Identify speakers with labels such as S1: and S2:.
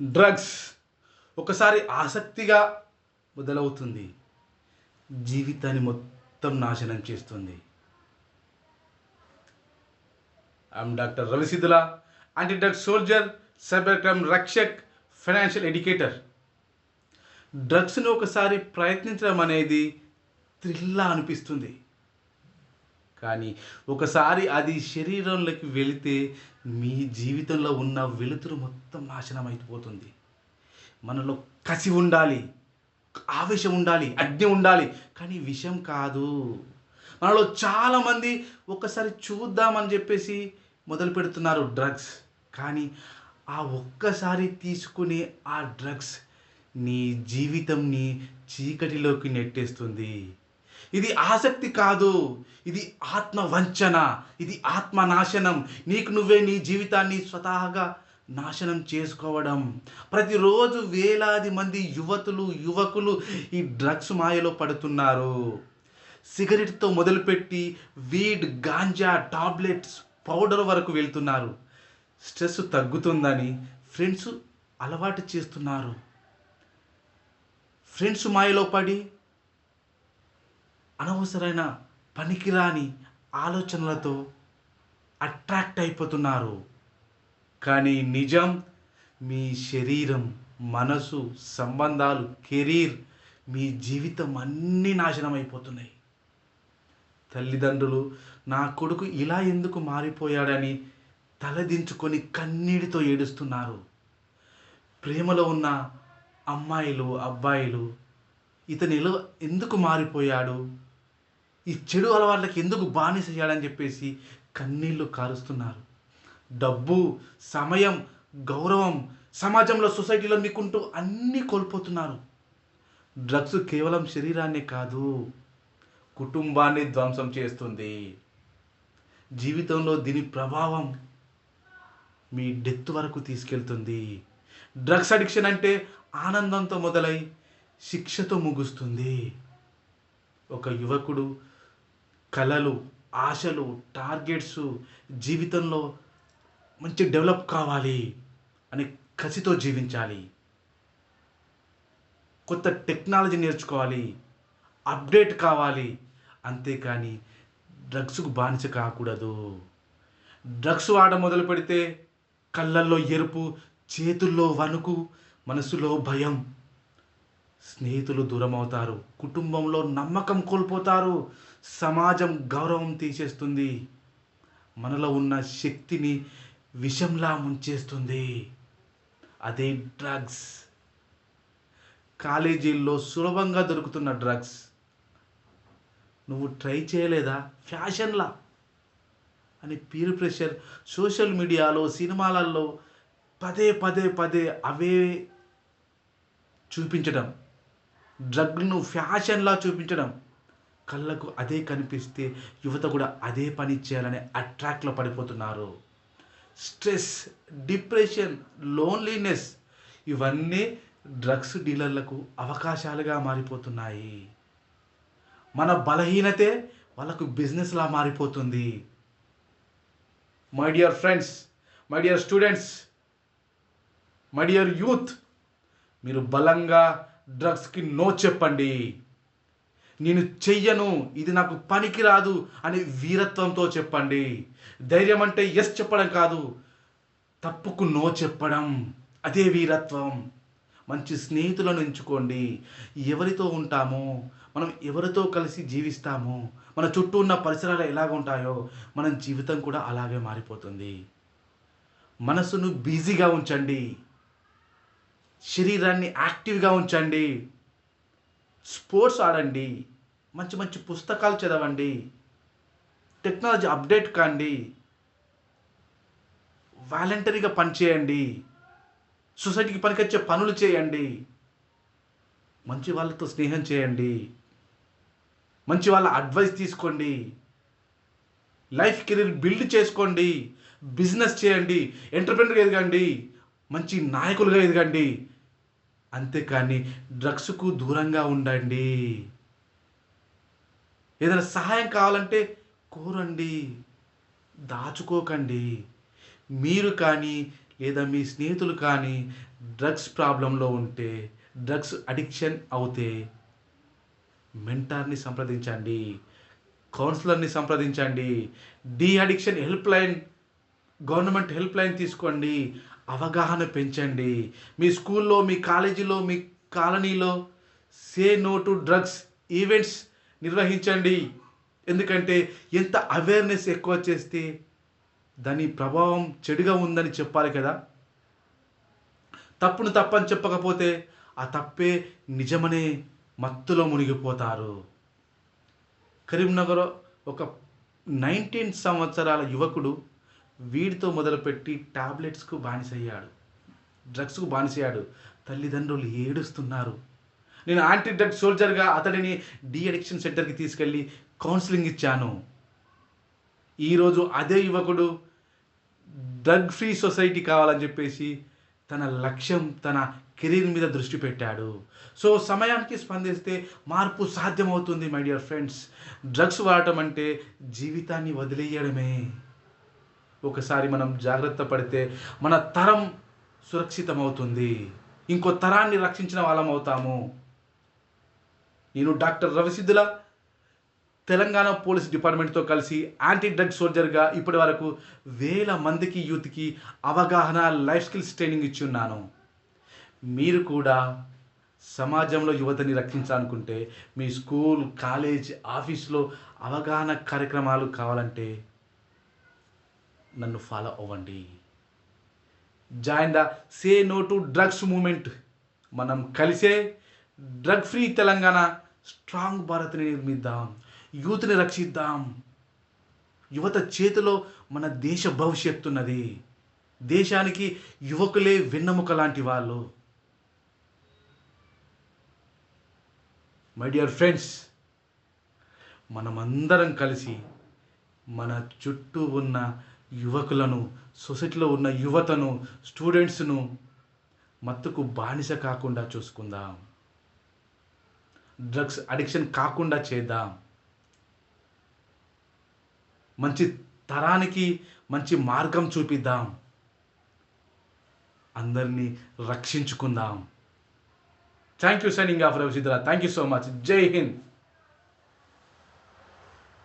S1: Drugs ఒకసారి ఆసక్తిగా మొదలవుతుంది. జీవితాన్ని మొత్తం నాశనం చేస్తుంది. I am doctor Ravisiddhula anti drugs soldier cyber crime Rakshak financial educator డ్రగ్స్ను ఒకసారి ప్రయత్నించడం అనేది థ్రిల్లా అనిపిస్తుంది. కానీ ఒకసారి అది శరీరంలోకి వెళితే మీ జీవితంలో ఉన్న వెలుతురు మొత్తం నాశనం అయిపోతుంది. మనలో కసి ఉండాలి ఆవేశం ఉండాలి అగ్ని ఉండాలి కానీ విషం కాదు. మనలో చాలామంది ఒక్కసారి చూద్దామని చెప్పేసి మొదలు పెడుతున్నారు డ్రగ్స్. కానీ ఆ ఒక్కసారి తీసుకునే ఆ డ్రగ్స్ నీ జీవితంని చీకటిలోకి నెట్టేస్తుంది. ఇది ఆసక్తి కాదు. ఇది ఆత్మ వంచన. ఇది ఆత్మ నాశనం. నీకు నువ్వే నీ జీవితాన్ని స్వతహాగా నాశనం చేసుకోవడం. ప్రతిరోజు వేలాది మంది యువతులు యువకులు ఈ డ్రగ్స్ మాయలో పడుతున్నారు. సిగరెట్తో మొదలుపెట్టి వీడ్ గాంజా టాబ్లెట్స్ పౌడర్ వరకు వెళ్తున్నారు. స్ట్రెస్ తగ్గుతుందని ఫ్రెండ్స్ అలవాటు చేస్తున్నారు. ఫ్రెండ్స్ మాయలో పడి అనవసరమైన పనికిరాని ఆలోచనలతో అట్రాక్ట్ అయిపోతున్నారు. కానీ నిజం మీ శరీరం మనసు సంబంధాలు కెరీర్ మీ జీవితం అన్నీ నాశనం అయిపోతున్నాయి. తల్లిదండ్రులు నా కొడుకు ఇలా ఎందుకు మారిపోయాడని తలదించుకొని కన్నీటితో ఏడుస్తున్నారు. ప్రేమలో ఉన్న అమ్మాయిలు అబ్బాయిలు ఇతను ఎలా ఎందుకు మారిపోయాడు? ఈ చెడు అలవాట్లకి ఎందుకు బానిసయ్యాడని చెప్పేసి కన్నీళ్ళు కారుస్తున్నారు. డబ్బు సమయం గౌరవం సమాజంలో సొసైటీలో మీకుంటూ అన్నీ కోల్పోతున్నారు. డ్రగ్స్ కేవలం శరీరాన్నే కాదు కుటుంబాన్ని ధ్వంసం చేస్తుంది. జీవితంలో దీని ప్రభావం మీ డెత్ వరకు తీసుకెళ్తుంది. డ్రగ్స్ అడిక్షన్ అంటే ఆనందంతో మొదలై శిక్షతో ముగుస్తుంది. ఒక యువకుడు కళలు ఆశలు టార్గెట్స్ జీవితంలో మంచి డెవలప్ కావాలి అని కసితో జీవించాలి. కొత్త టెక్నాలజీ నేర్చుకోవాలి. అప్డేట్ కావాలి. అంతేకాని డ్రగ్స్కు బానిస కాకూడదు. డ్రగ్స్ వాడ మొదలు పెడితే కళ్ళల్లో ఎరుపు చేతుల్లో వణుకు మనసులో భయం. స్నేహితులు దూరం అవుతారు కుటుంబంలో నమ్మకం కోల్పోతారు. సమాజం గౌరవం తీసేస్తుంది. మనలో ఉన్న శక్తిని విషంలా ముంచేస్తుంది. అదే డ్రగ్స్. కాలేజీల్లో సులభంగా దొరుకుతున్న డ్రగ్స్. నువ్వు ట్రై చేయలేదా? ఫ్యాషన్లా. అని పీర్ ప్రెషర్ సోషల్ మీడియాలో సినిమాలలో పదే పదే పదే అవే చూపించడం. డ్రగ్ను ఫ్యాషన్లా చూపించడం. కళ్ళకు అదే కనిపిస్తే యువత కూడా అదే పని చేయాలని అట్రాక్ట్లో పడిపోతున్నారు. స్ట్రెస్ డిప్రెషన్ లోన్లీనెస్ ఇవన్నీ డ్రగ్స్ డీలర్లకు అవకాశాలుగా మారిపోతున్నాయి. మన బలహీనతే వాళ్ళకు బిజినెస్లా మారిపోతుంది. My dear friends my dear students my dear youth మీరు బలంగా డ్రగ్స్కి నో చెప్పండి. నేను చెయ్యను ఇది నాకు పనికిరాదు అని వీరత్వంతో చెప్పండి. ధైర్యం అంటే ఎస్ చెప్పడం కాదు తప్పుకు నో చెప్పడం. అదే వీరత్వం. మంచి స్నేహితులను ఎంచుకోండి. ఎవరితో ఉంటామో మనం ఎవరితో కలిసి జీవిస్తామో మన చుట్టూ ఉన్న పరిసరాలు ఎలాగ ఉంటాయో మన జీవితం కూడా అలాగే మారిపోతుంది. మనసును బిజీగా ఉంచండి. శరీరాన్ని యాక్టివ్గా ఉంచండి. స్పోర్ట్స్ ఆడండి. మంచి మంచి పుస్తకాలు చదవండి. టెక్నాలజీ అప్డేట్ కాండి. వాలంటరీగా పనిచేయండి. సొసైటీకి పనికొచ్చే పనులు చేయండి. మంచి వాళ్ళతో స్నేహం చేయండి. మంచి వాళ్ళ అడ్వైస్ తీసుకోండి. లైఫ్ కెరీర్ బిల్డ్ చేసుకోండి. బిజినెస్ చేయండి. ఎంటర్ప్రెనర్గా ఎదగండి. మంచి నాయకులుగా ఎదగండి. అంతేకాని డ్రగ్స్కు దూరంగా ఉండండి. ఏదైనా సహాయం కావాలంటే కోరండి. దాచుకోకండి. మీరు కానీ లేదా మీ స్నేహితులు కానీ డ్రగ్స్ ప్రాబ్లంలో ఉంటే డ్రగ్స్ అడిక్షన్ అవుతే మెంటార్ని సంప్రదించండి కౌన్సిలర్ని సంప్రదించండి de addiction help line government help line తీసుకోండి అవగాహన పెంచండి. మీ స్కూల్లో మీ కాలేజీలో మీ కాలనీలో say no to drugs events నిర్వహించండి. ఎందుకంటే ఎంత అవేర్నెస్ ఎక్కువ చేస్తే దాని ప్రభావం చెడుగా ఉందని చెప్పాలి కదా. తప్పును తప్పని చెప్పకపోతే ఆ తప్పే నిజమనే మత్తులో మునిగిపోతారు. కరీంనగర్ ఒక నైన్టీన్ సంవత్సరాల యువకుడు వీడితో మొదలుపెట్టి టాబ్లెట్స్కు బానిసయ్యాడు. డ్రగ్స్కు బానిసయ్యాడు. తల్లిదండ్రులు ఏడుస్తున్నారు. నేను యాంటీ డ్రగ్ సోల్జర్గా అతడిని డి అడిక్షన్ సెంటర్కి తీసుకెళ్ళి కౌన్సిలింగ్ ఇచ్చాను. ఈరోజు అదే యువకుడు డ్రగ్ ఫ్రీ సొసైటీ కావాలని చెప్పేసి తన లక్ష్యం తన కెరీర్ మీద దృష్టి పెట్టాడు. సో సమయానికి స్పందిస్తే మార్పు సాధ్యమవుతుంది మై డియర్ ఫ్రెండ్స్. డ్రగ్స్ వాడటం అంటే జీవితాన్ని వదిలేయడమే. ఒకసారి మనం జాగ్రత్త పడితే మన తరం సురక్షితమవుతుంది. ఇంకో తరాన్ని రక్షించిన వాళ్ళం అవుతాము. నేను డాక్టర్ రవిసిద్ధుల తెలంగాణ పోలీస్ డిపార్ట్మెంట్తో కలిసి యాంటీ డ్రగ్ సోల్జర్గా ఇప్పటి వరకు వేల మందికి యూత్కి అవగాహన లైఫ్ స్కిల్స్ ట్రైనింగ్ ఇచ్చి ఉన్నాను మీరు కూడా సమాజంలో యువతని రక్షించాలనుకుంటే మీ స్కూల్ కాలేజ్ ఆఫీస్లో అవగాహన కార్యక్రమాలు కావాలంటే నన్ను ఫాలో అవ్వండి. Join the say no to drugs movement మనం కలిసే డ్రగ్ ఫ్రీ తెలంగాణ స్ట్రాంగ్ భారత్ని నిర్మిద్దాం. యూత్ని రక్షిద్దాం. యువత చేతిలో మన దేశ భవిష్యత్తు ఉన్నది దేశానికి యువకులే వెన్నెముక లాంటి వాళ్ళు. మై డియర్ ఫ్రెండ్స్ మనమందరం కలిసి మన చుట్టూ ఉన్న యువకులను సొసైటీలో ఉన్న యువతను స్టూడెంట్స్ను మత్తుకు బానిస కాకుండా చూసుకుందాం. డ్రగ్స్ అడిక్షన్ కాకుండా చేద్దాం. మంచి తరానికి మంచి మార్గం చూపిద్దాం. అందరినీ రక్షించుకుందాం. Thank you signing off Ravichidra thank you so much. జై హింద్.